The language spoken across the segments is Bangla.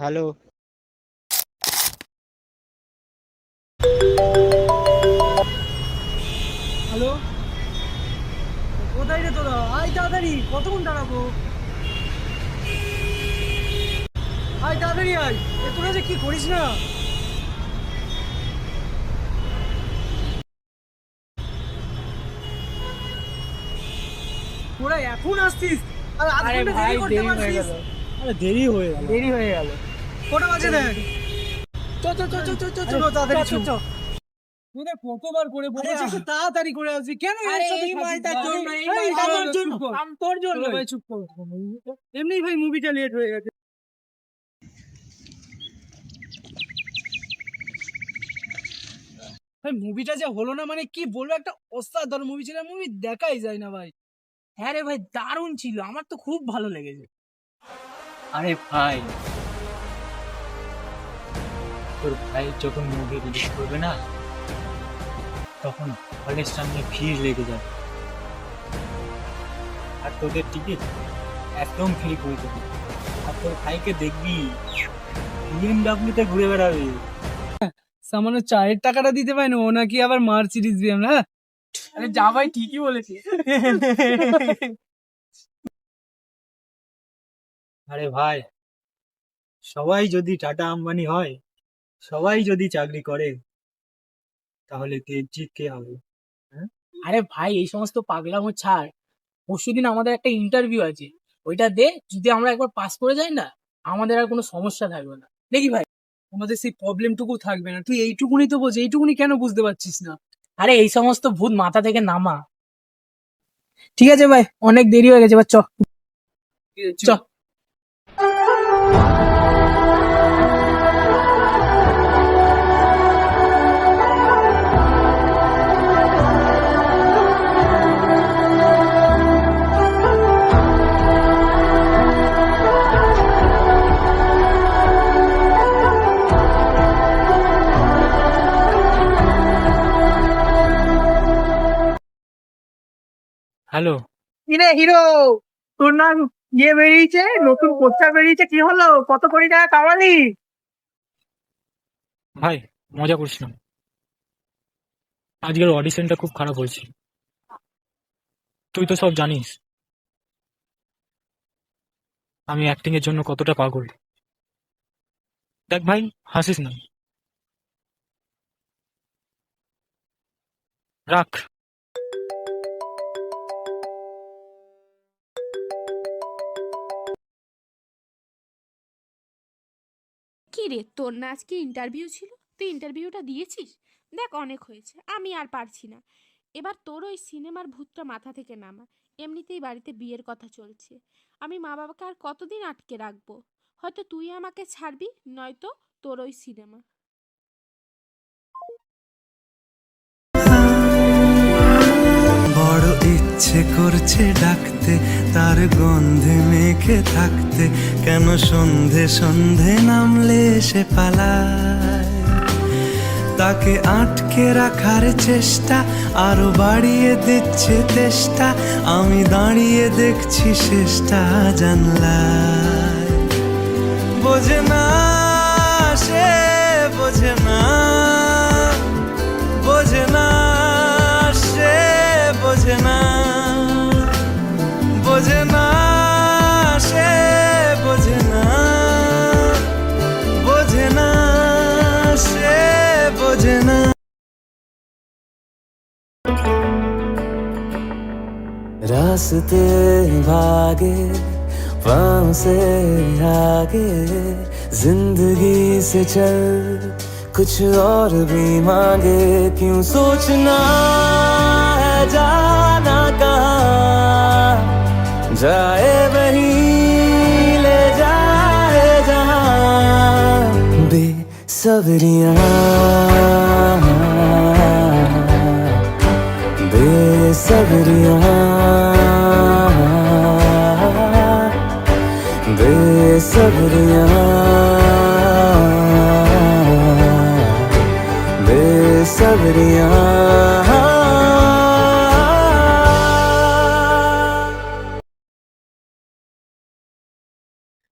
Hello hello? কোথায় রে তোরা? আয় তাড়াতাড়ি কতক্ষণ দাঁড়াবো? আয় তাড়াতাড়ি আয়। এ তোরা যে কি করিস না? তোরা এখন আসছিস আর আধ ঘণ্টা দেরি করতে পারছিস? আরে দেরি হয়ে গেল। দেরি হয়ে গেল। কটা বাজে দেখ। চ চ চ চ চ চ চ তাড়াতাড়ি চ চ কতবার করে বলেছি একটু তাড়াতাড়ি করে আসবি। কেন এর আরে সাথে এই ভাই তার জন্য। তোর জন্য। চুপ কর। এমনি ভাই মুভিটা লেট হয়ে গেছে। ভাই মুভিটা যে হলো না মানে কি বলব? একটা অসাধারণ মুভি ছিল। মুভি দেখাই যায় না ভাই। হ্যাঁ রে ভাই দারুণ ছিল। আমার তো খুব ভালো লেগেছে। আরে ভাই তোর ভাই যখন মুভি রিলিজ করবে না তখন হলের সামনে ভিড় লেগে যাবে। আর তোদের টিকিট একদম ফ্রি করে দেবে। আর তোর ভাইকে দেখবি বিএমডাব্লিউতে ঘুরে বেড়াবে। সামান্য চায়ের টাকাটা দিতে পারে না ও নাকি আবার মার মার্সিডিজ বিএম না আরে যা ভাই ঠিকই বলেছিস। আরে ভাই সবাই যদি টাটা আম্বানি হয় সবাই যদি চাকরি করে তাহলে দেবজিৎ কে হবে? আরে ভাই এই সমস্ত পাগলামো ছাড়। পরশুদিন আমাদের একটা ইন্টারভিউ আছে। ওইটা দে যদি আমরা একবার পাস করে যাই না আমাদের আর কোনো সমস্যা থাকবে না। দেখি ভাই আমাদের সেই প্রবলেমটুকু থাকবে না। তুই এইটুকুনি তো বোঝ এইটুকুনি কেন বুঝতে পারছিস না? আরে এই সমস্ত ভূত মাথা থেকে নামা। ঠিক আছে ভাই অনেক দেরি হয়ে গেছে এবার চ। চ। হ্যালো কিরে হিরো? তোর নাম ইয়ে বেরিয়েছে? নতুন পোস্টার বেরিয়েছে? কি হলো? কত কোটি টাকা কামালি? ভাই মজা করিস না আজকের অডিশনটা খুব খারাপ হয়েছে। তুই তো সব জানিস। আমি অ্যাক্টিং এর জন্য কতটা পাগল। দেখ ভাই হাসিস না। রাখ। রে, তোর না আজকে ইন্টারভিউ ছিল? তুই ইন্টারভিউটা দিয়েছিস? দেখ, অনেক হয়েছে, আমি আর পারছি না। এবার তোর ওই সিনেমার ভূতটা মাথা থেকে নামা। এমনিতেই বাড়িতে বিয়ের কথা চলছে। আমি মা বাবাকে আর কতদিন আটকে রাখব? হয়তো তুই আমাকে ছাড়বি, নয়তো তোর ওই সিনেমা। ইচ্ছে করছে ডাকতে, তার গন্ধে মেখে থাকতে, কেন সন্ধে সন্ধে নামলে সে পালায়? তাকে আটকে রাখার চেষ্টা, আরও বাড়িয়ে দিচ্ছে চেষ্টা আমি দাঁড়িয়ে দেখছি শেষটা জানলায়। বোঝে না সে, বোঝে না रास्ते भागे पाँव से आगे। ज़िंदगी से चल, कुछ और भी मांगे। क्यों सोचना है, जाना कहाँ? जाए वहीं, ले जाए जहाँ। बेसब्रियाँ। बेसब्रियाँ। बेसब्रियाँ बेसब्रियाँ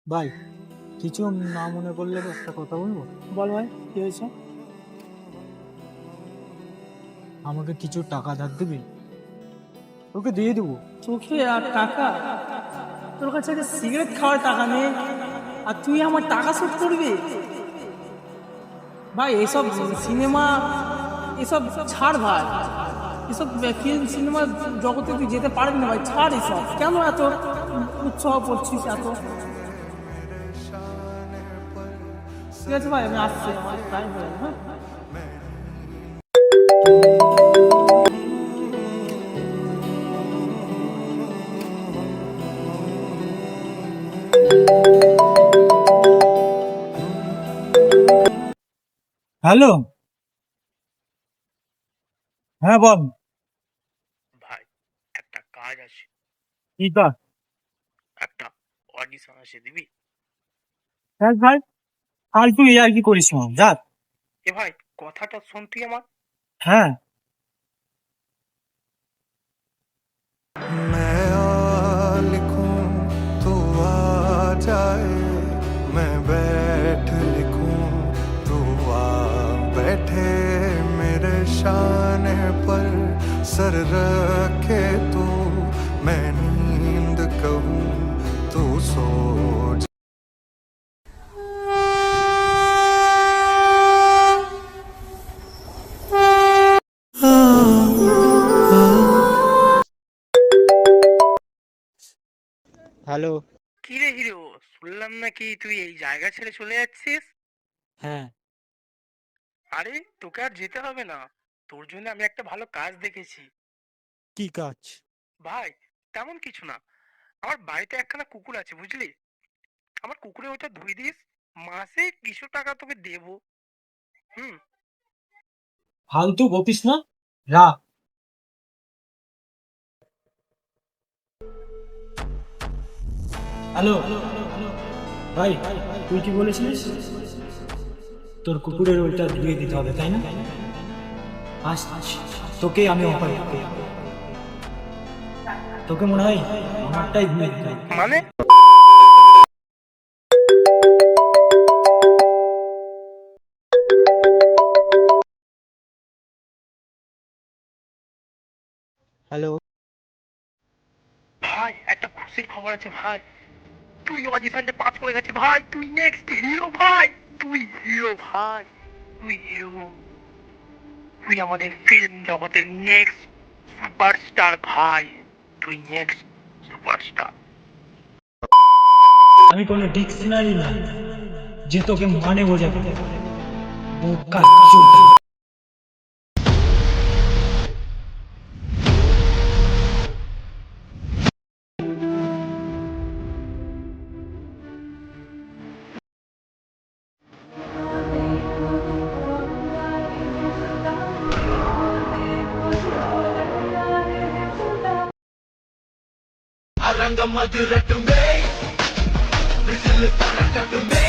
ভাই কিছু না মনে করলে একটা কথা বলবো বল ভাই কি হয়েছে আমাকে কিছু টাকা ধার দিবি তোকে দিয়ে দেবো চোখে আর টাকা তোর কাছে একটা সিগারেট খাওয়ার টাকা নেই আর তুই আমার টাকা শোধ করবি ভাই এসব সিনেমা এসব ছাড় ভাই। এসব ফিল্ম, সিনেমা জগতে তুই যেতে পারবি না ভাই, ছাড় এসব। কেন এত উৎসাহ করছিস এত? ঠিক আছে ভাই, আমি আসছি, আমার টাইম হয়ে হ্যাঁ। হ্যালো? হ্যাঁ বল ভাই একটা কাজ আছে কি কাজ একটা অডিশন আছে দিবি দেখ ভাই কাল তুই আর কি করিস না যা এ ভাই কথাটা শোন তুই আমার হ্যাঁ मैं आ लिखूं तो आ जाए मैं बैठ लिखूं तो आ बैठे मेरे शाने पर सर रखे तू मैं नींद कहूँ तू सो जा। হ্যালো কি রে হিরো শুনলাম নাকি তুই এই জায়গা ছেড়ে চলে যাচ্ছিস হ্যাঁ আরে তোকে আর যেতে হবে না তোর জন্য আমি একটা ভালো কাজ দেখেছি। কি কাজ? ভাই তেমন কিছু না। আমার বাড়িতে একখানা কুকুর আছে বুঝলি? আমার কুকুরের ওটা ধুই দিস মাসে কিছু টাকা তোকে দেবো। হুম। ফালতু বকিস না? রাখ হ্যালো। ভাই তুই কি বলেছিলিস? তোর কুকুরের ওইটা দিয়ে দিতে হবে তাই না? আজ তোকে আমি অফার তোকে মনে হয় আমারটাই মানে? হ্যালো ভাই একটা খুশির খবর আছে ভাই। তুই অডিশনটা পাস করে গেছে ভাই। তুই নেক্সট হিরো ভাই। তুই হিরো ভাই। তুই হিরো তুই আমাদের ফিল্ম জগতের নেক্সট সুপারস্টার ভাই। তুই নেক্সট সুপারস্টার আমি কোনো ডিকশনারি না, যে তোকে মানে বোঝাবে। বোকা চোদা। அரங்கம் அதிரட்டுமே விசிலு பறக்கட்டுமே